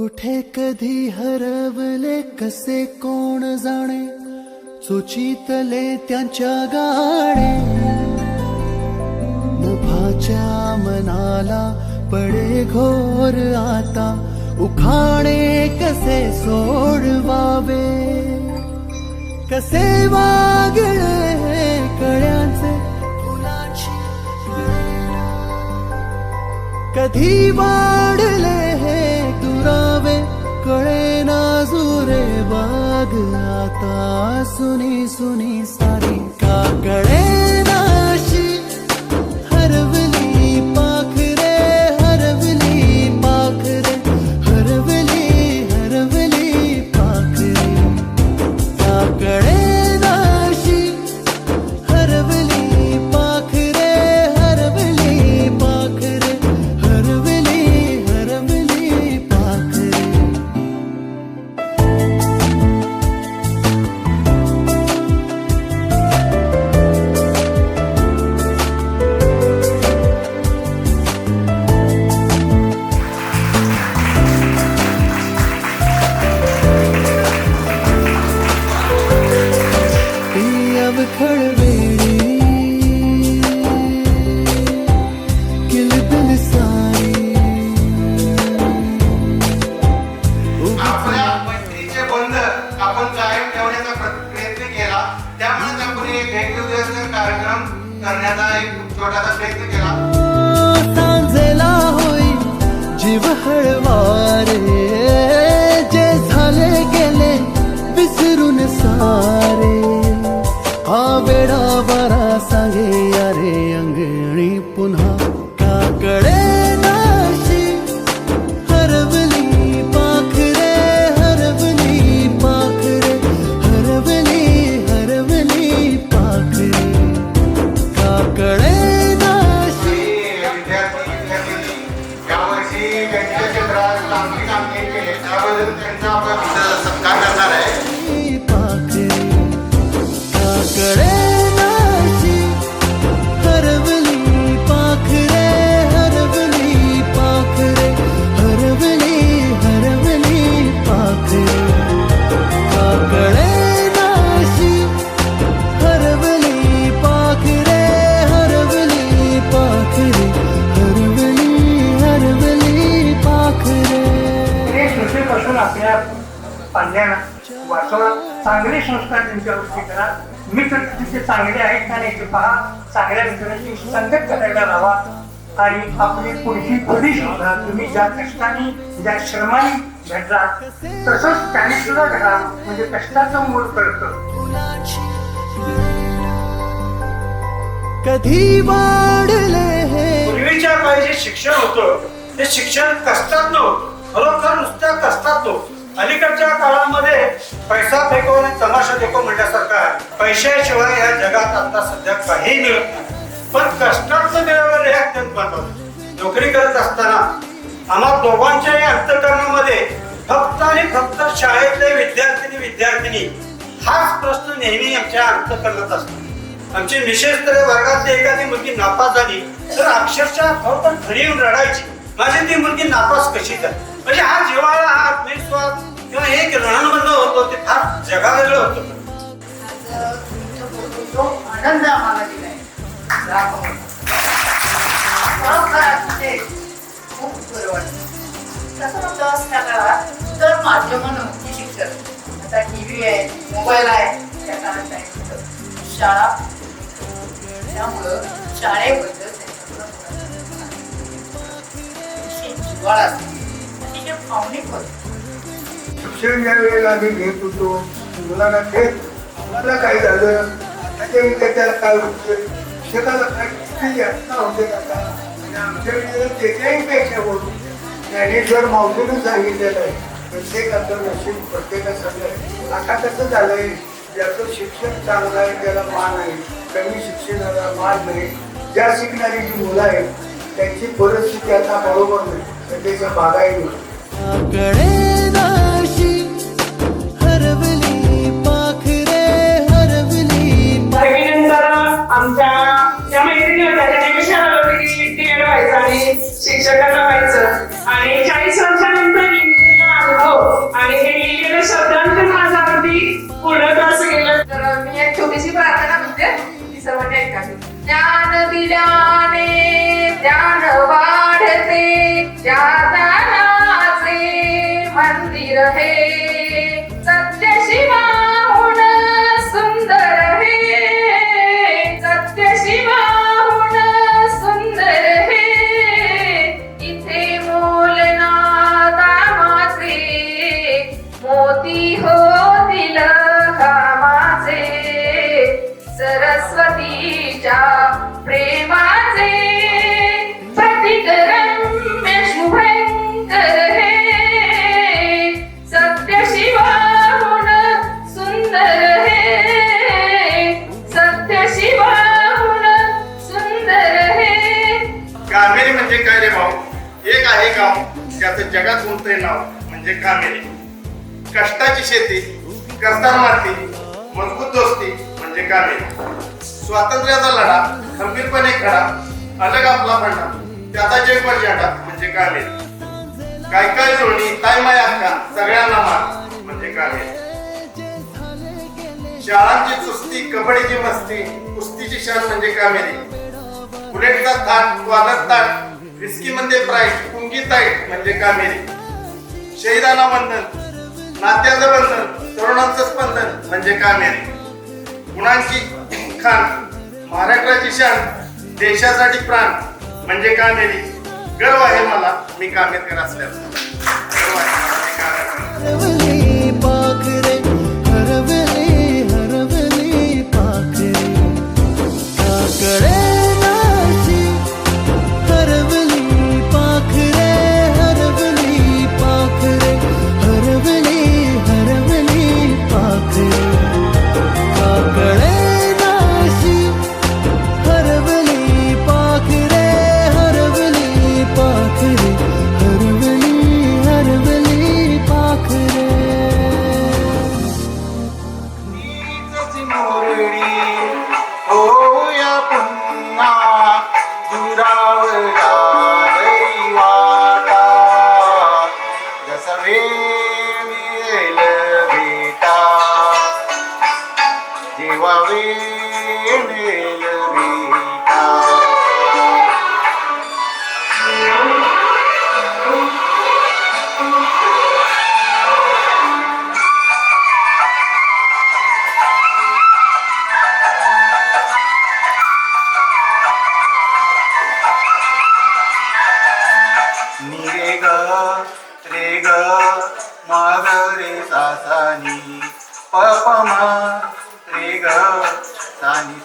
कुठे कधी हरवले कसे कोण जाणे? सुचितले त्यांच्या गाणे. नभाच्या मनाला पडे घोर आता. उखाणे कसे सोडवावे? कसे वागळे कळ्यांचे? फुलाची कधी वाढ सुनी सुनी सारी का Yeah. கேட்கின்றார் நான் கேட்கிறேன் அதாவது पाल्याला वाचवा. चांगले संस्कार त्यांच्या गोष्टी करा. मित्र तिथे चांगले आहेत का नाही ते पहा. चांगल्या मित्रांची संगत करायला लावा. आणि आपली पुढची पिढी सुद्धा तुम्ही ज्या कष्टाने ज्या श्रमाने भेटला तसंच त्याने सुद्धा घडा. म्हणजे कष्टाचं मूळ कळतं. फुलांची कधी वाढले हे? पूर्वीच्या काळी जे शिक्षण होतं ते शिक्षण कष्टात नव्हतं खरोखर नुसत्या कष्टात नव्हतं अलीकडच्या काळामध्ये पैसा फेको आणि तमाशा फेको म्हणल्यासारखा आहे. पैशाशिवाय या जगात आता सध्या काही मिळत नाही. पण कष्टाचं मिळवलं हे अत्यंत महत्वाचं नोकरी करत असताना आम्हा दोघांच्याही अंतकरणामध्ये फक्त आणि फक्त शाळेतले विद्यार्थिनी विद्यार्थिनी हाच प्रश्न नेहमी आमच्या अंतकरणात असतो. आमची विशेष तर वर्गातली एखादी मुलगी नापास झाली तर अक्षरशः खरोखर घरी येऊन रडायची. माझी ती मुलगी नापास कशी झाली? म्हणजे हा जिव्हाळा हा आत्मविश्वास किंवा हे एक होतो होतं ते फार जगावेगळं होतं तो आनंद आम्हाला दिलाय खूप बरं वाटतं कसं असल्या काळात तर माध्यमं नव्हती शिक्षण आता टी व्ही आहे मोबाईल आहे त्या काळात काय शाळा त्यामुळं शाळेबद्दल त्यांच्याकडं अतिशय जिव्हाळा अतिशय भावनिक होतं. शिक्षण ज्या वेळेला आम्ही घेत होतो. मुलांना तेच मला काय झालं? त्याच्या विद्यार्थ्याला काय होतं? शिक्षकाला काय किती जास्त होते का आणि आमच्या वेळेला त्याच्याही पेक्षा बोलू. ज्ञानेश्वर माऊलीनं सांगितलेलं आहे प्रत्येकाचं नशीब प्रत्येकाचं आहे. आता कसं झालं आहे ज्याचं शिक्षण चांगलं आहे त्याला मान आहे. कमी शिक्षणाला मान नाही. ज्या शिकणारी जी मुलं आहेत त्यांची परिस्थिती आता बरोबर नाही. तर बागाई सरस्वतीच्या प्रेमाचे प्रतीक शुभंकर हे सत्य सुंदर हे. सत्य सुंदर हे. कामेरी म्हणजे काय रे भाऊ? एक आहे गाव त्याचं जगात कोणतंही नाव म्हणजे कामेरी. कष्टाची शेती करताना माती मजबूत दोस्ती म्हणजे कामेरी. स्वातंत्र्याचा लढा खंबीरपणे खडा अलग आपला म्हणा त्याचा जगभर झेंडा म्हणजे काले काय काय जोडी ताई माय अक्का सगळ्यांना मार म्हणजे काले शाळांची चुस्ती कबड्डीची मस्ती कुस्तीची शान म्हणजे कामेरी बुलेटचा ताट वादक ताट रिस्की मध्ये प्राईट कुंगी ताईट म्हणजे कामेरी शहीदाना बंधन नात्याचं बंधन तरुणांचं स्पंदन म्हणजे कामेरी गुणांची खान महाराष्ट्राची शान देशासाठी प्राण म्हणजे कामेरी. गर्व आहे मला मी कामेरकर असल्याचा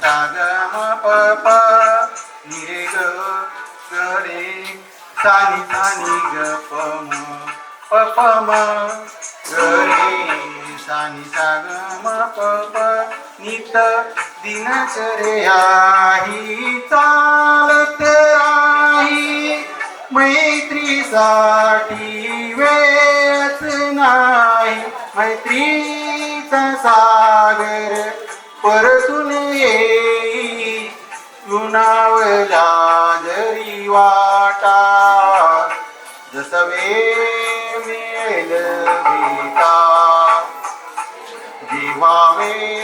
सा ग म प प नि रे ग ग रे सा नि सा नि ग प म प प म ग रे सा नि सा ग म प प नित दिनचर्या ही चालत आई मैत्रीसाठी वेळच नाही मैत्रीचा सागर परसून येई गुणावला जरी वाटा जस वेळ मिळेल भेटा जेव्हा मे